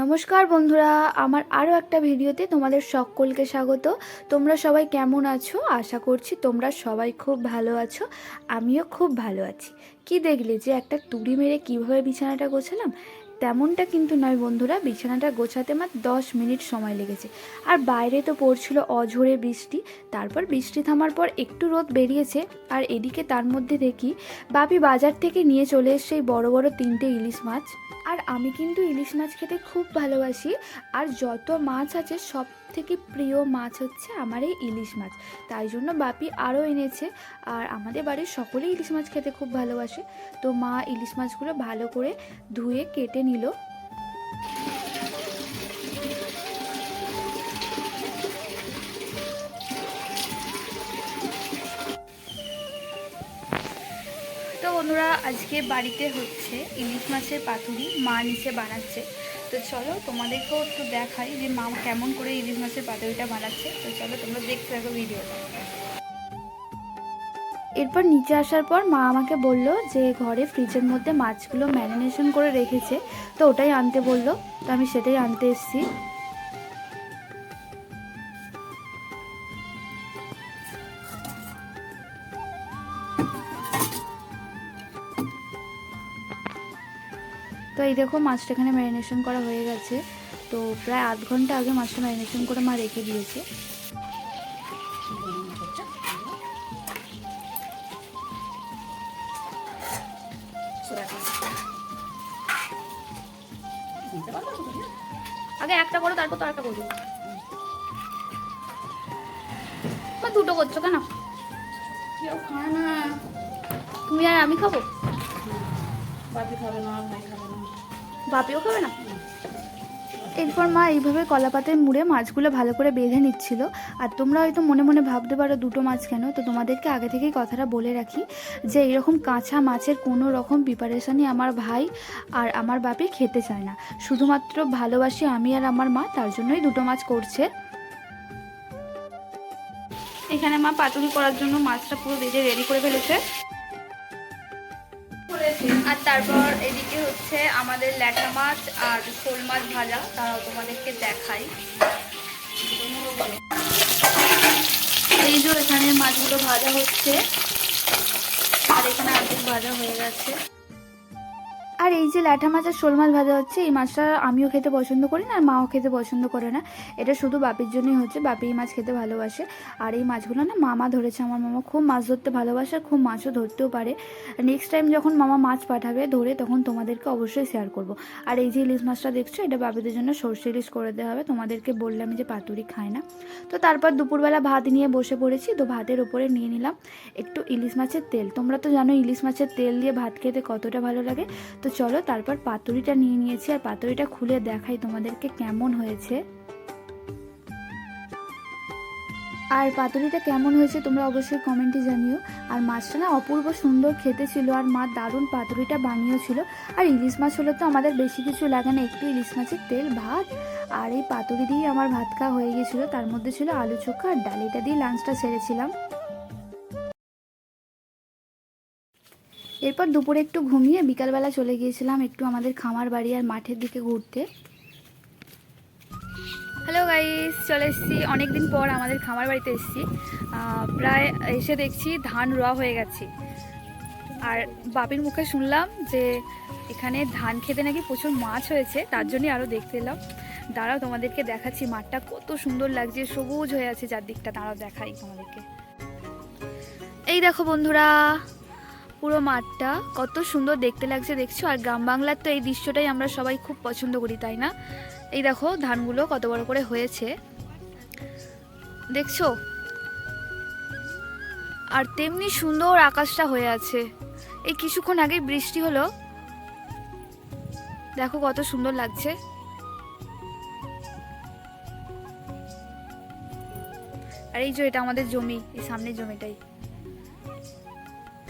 নমস্কার বন্ধুরা, আমার আরও একটা ভিডিওতে তোমাদের সকলকে স্বাগত। তোমরা সবাই কেমন আছো? আশা করছি তোমরা সবাই খুব ভালো আছো। আমিও খুব ভালো আছি। কি দেখলে যে একটা তুড়ি মেরে কীভাবে বিছানাটা গোছালাম? তেমনটা কিন্তু নয় বন্ধুরা, বিছানাটা গোছাতে আমার দশ মিনিট সময় লেগেছে। আর বাইরে তো পড়ছিল অঝোরে বৃষ্টি, তারপর বৃষ্টি থামার পর একটু রোদ বেরিয়েছে। আর এদিকে তার মধ্যে দেখি, বাপি বাজার থেকে নিয়ে চলে এসছে এই বড় বড় তিনটে ইলিশ মাছ। আর আমি কিন্তু ইলিশ মাছ খেতে খুব ভালোবাসি, আর যত মাছ আছে সব থেকে প্রিয় মাছ হচ্ছে আমার এই ইলিশ মাছ। তাই জন্য বাপি আরও এনেছে। আর আমাদের বাড়ির সকলেই ইলিশ মাছ খেতে খুব ভালোবাসে। তো মা ইলিশ মাছগুলো ভালো করে ধুয়ে কেটে নিল। তো বন্ধুরা, আজকে বাড়িতে হচ্ছে ইলিশ মাছের পাতুরি মা নিচে বানাচ্ছে। তো চলো তোমাদেরকেও একটু দেখাই যে মা কেমন করে ইলিশ মাছের পাতুরিটা বানাচ্ছে। তো চলো তোমরা দেখতে থাকো ভিডিওটা। এরপর নিচে আসার পর মা আমাকে বলল যে ঘরে ফ্রিজের মধ্যে মাছগুলো ম্যারিনেশন করে রেখেছে, তো ওটাই আনতে বলল। তো আমি সেটাই আনতে এসেছি। তো এই দেখো মাছটা এখানে ম্যারিনেশন করা হয়ে গেছে। তো প্রায় আধ ঘণ্টা আগে মাছটা ম্যারিনেশন করে মা রেখে দিয়েছে। আগে একটা করো তারপর তো একটা করব। দুটো করছ কেন? কেউ খায় না। তুমি আর আমি খাব? বাপিও খাবে না? এরপর মা এইভাবে কলাপাতায় মুড়ে মাছগুলো ভালো করে বেঁধে নিচ্ছিল। আর তোমরা হয়তো মনে মনে ভাবতে পারো দুটো মাছ কেন? তো তোমাদেরকে আগে থেকেই কথাটা বলে রাখি যে এরকম কাঁচা মাছের কোনো রকম প্রিপারেশনই আমার ভাই আর আমার বাপি খেতে চায় না। শুধুমাত্র ভালোবাসি আমি আর আমার মা, তার জন্যই দুটো মাছ করছে। এখানে মা পাতুরি করার জন্য মাছটা পুরো বেজে রেডি করে ফেলেছে। আর তারপর এদিকে হচ্ছে আমাদের ল্যাটা মাছ আর শোল মাছ ভাজা, তারাও তোমাদেরকে দেখাই। এই যে এখানে মাছগুলো ভাজা হচ্ছে, আর এখানে আর্ধেক ভাজা হয়ে গেছে। আর এই যে ল্যাঠা মাছ আর শোল মাছ ভাজা হচ্ছে, এই মাছটা আমিও খেতে পছন্দ করি না আর মাও খেতে পছন্দ করে না। এটা শুধু বাপির জন্যই হচ্ছে, বাপি এই মাছ খেতে ভালোবাসে। আর এই মাছগুলো না মামা ধরেছে আমার মামা, খুব মাছ ধরতে ভালোবাসে আর খুব মাছও ধরতেও পারে। নেক্সট টাইম যখন মামা মাছ পাঠাবে ধরে তখন তোমাদেরকে অবশ্যই শেয়ার করব। আর এই যে ইলিশ মাছটা দেখছ, এটা বাপিদের জন্য সর্ষে ইলিশ করে দেওয়া হবে। তোমাদেরকে বললাম যে পাতুরি খায় না। তো তারপর দুপুরবেলা ভাত নিয়ে বসে পড়েছি, তো ভাতের ওপরে নিয়ে নিলাম একটু ইলিশ মাছের তেল। তোমরা তো জানো ইলিশ মাছের তেল দিয়ে ভাত খেতে কতটা ভালো লাগে। তো চলো তারপর পাতুরিটা নিয়ে নিয়েছি আর পাতুরিটা খুলে দেখাই তোমাদেরকে কেমন হয়েছে। আর পাতুরিটা কেমন হয়েছে তোমরা অবশ্যই কমেন্টে জানিও। আর মাছটা না অপূর্ব সুন্দর খেতে ছিল আর মা দারুণ পাতুরিটা বানিয়েছিল। আর ইলিশ মাছ হলে তো আমাদের বেশি কিছু লাগে না, একটু ইলিশ মাছের তেল, ভাত। আর এই পাতুরি দিয়েই আমার ভাত খাওয়া হয়ে গেছিল তার মধ্যে ছিল আলু চোখা আর ডাল এটা দিয়ে লাঞ্চটা সেরেছিলাম। এরপর দুপুরে একটু ঘুমিয়ে বিকালবেলা চলে গিয়েছিলাম একটু আমাদের খামার বাড়ি আর মাঠের দিকে ঘুরতে। হ্যালো গাইস চলে এসেছি। অনেকদিন পর আমাদের খামার বাড়িতে এসেছি। প্রায় এসে দেখছি ধান রোয়া হয়ে গেছে। আর বাপির মুখে শুনলাম যে এখানে ধান খেতে নাকি প্রচুর মাছ হয়েছে, তার জন্যই আরও দেখতে এলাম। দাঁড়াও তোমাদেরকে দেখাচ্ছি, মাঠটা কত সুন্দর লাগছে, সবুজ হয়ে আছে চারদিকটা। দাঁড়াও দেখাই তোমাদেরকে। এই দেখো বন্ধুরা পুরো মাঠটা কত সুন্দর দেখতে লাগছে, দেখছ? আর গ্রাম বাংলার তো এই দৃশ্যটাই আমরা সবাই খুব পছন্দ করি, তাই না? এই দেখো, ধানগুলো কত বড় করে হয়েছে। দেখছ? আর তেমনি সুন্দর আকাশটা হয়ে আছে। এই কিছুক্ষণ আগে বৃষ্টি হলো। দেখো কত সুন্দর লাগছে। আর এই যে এটা আমাদের জমি, এই সামনের জমিটাই।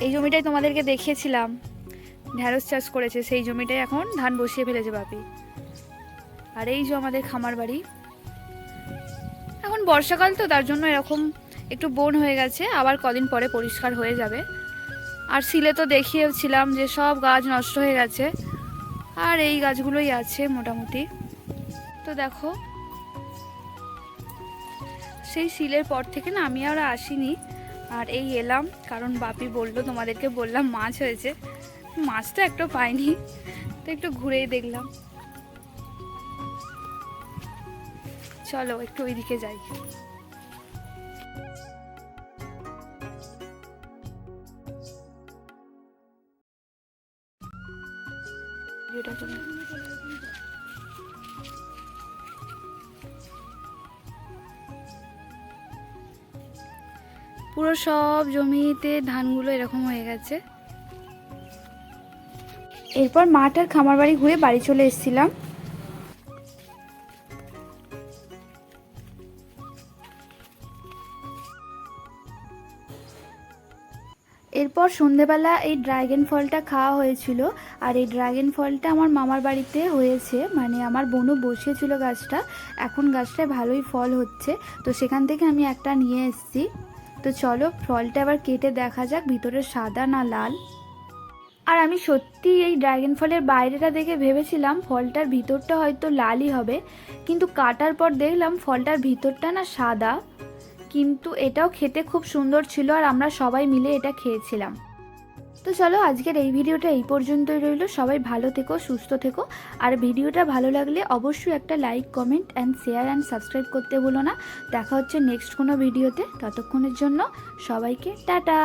এই জমিটাই তোমাদেরকে দেখিয়েছিলাম। ঢ্যাঁড়স চাষ করেছে, সেই জমিটাই এখন ধান বসিয়ে ফেলেছে বাপি। আর এই যে আমাদের খামার বাড়ি। এখন বর্ষাকাল তো, তার জন্য এরকম একটু বন হয়ে গেছে, আবার কদিন পরে পরিষ্কার হয়ে যাবে। আর সিলে তো দেখিয়েছিলাম যে সব গাছ নষ্ট হয়ে গেছে। আর এই গাছগুলোই আছে মোটামুটি। তো দেখো, সেই শিলের পর থেকে না আমি আর আসিনি। আর এই এলাম, কারণ বাপি বলল, তোমাদেরকে বললাম মাছ হয়েছে। মাছটা একটু পাইনি, তো একটু ঘুরেই দেখলাম। চলো, একটু ওইদিকে যাই। পুরো সব জমিতে ধানগুলো এরকম হয়ে গেছে। এরপর মাঠ আর খামার বাড়ি ঘুরে বাড়ি চলে এসেছিলাম। এরপর সন্ধেবেলা এই ড্রাগন ফলটা খাওয়া হয়েছিল। আর এই ড্রাগন ফলটা আমার মামার বাড়িতে হয়েছে। মানে আমার বোনও বসিয়েছিল গাছটা। এখন গাছটায় ভালোই ফল হচ্ছে। তো সেখান থেকে আমি একটা নিয়ে এসেছি। তো চলো ফলটা আবার কেটে দেখা যাক ভিতরে সাদা না লাল। আর আমি সত্যি এই ড্রাগন ফলের বাইরেটা দেখে ভেবেছিলাম ফলটার ভিতরটা হয়তো লালই হবে, কিন্তু কাটার পর দেখলাম ফলটার ভিতরটা না সাদা। কিন্তু এটাও খেতে খুব সুন্দর ছিল আর আমরা সবাই মিলে এটা খেয়েছিলাম। তো চলো আজকের এই ভিডিওটা এই পর্যন্তই রইল। সবাই ভালো থেকো, সুস্থ থেকো। আর ভিডিওটা ভালো লাগলে অবশ্যই একটা like comment and share and subscribe করতে বলো না। দেখা হচ্ছে নেক্সট কোনো ভিডিওতে। ততক্ষণের জন্য সবাইকে টাটা!